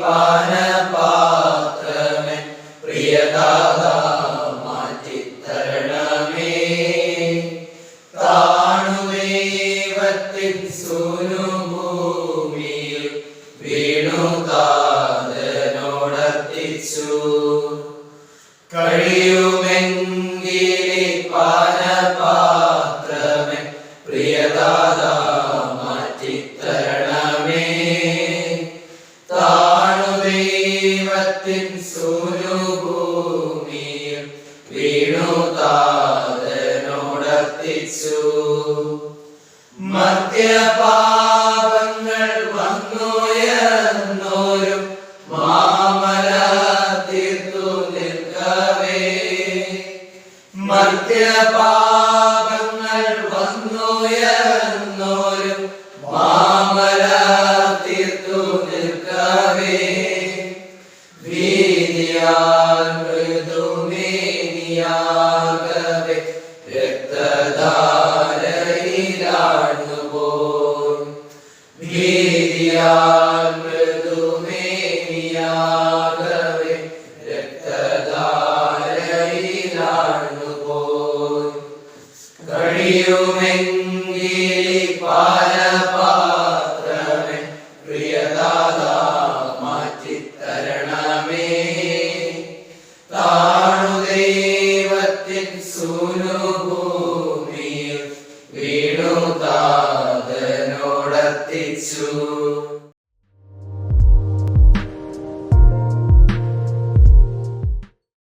പാനപാത്രമേ പ്രിയദാദാ മാറ്റിത്തരണമേ. താണുദേവത്തിൻ സൂനു ഭൂമിയിൽ വീണു കാതനോടത്തിച്ചു കഴിയുമെങ്കിലേ പാനപാത്രമേ പ്രിയദാദാ മാറ്റിത്തരണമേ. ലോകത്തിൻ സുരുഭൂമിയിൽ വീണുതാതനോടത്തിച്ചു മദ്യപാപങ്ങൾ വന്നുയർന്നോരും മാമല തീർത്തു നിൽക്കവേ. മദ്യപാപങ്ങൾ വന്നുയർന്നോരും മാമല മൃദുമേനിയാകവേ രക്തധാരയിലാണു പോൽ ഭീതിയാൽ മൃദുമേനിയാകവേ രക്തധാരയിലാണു പോൽ കഴിയുമെങ്കിൽ പാലപാത്രമേ പ്രിയദാതാ മാറ്റിത്തരണമേ. സൂനു it's true.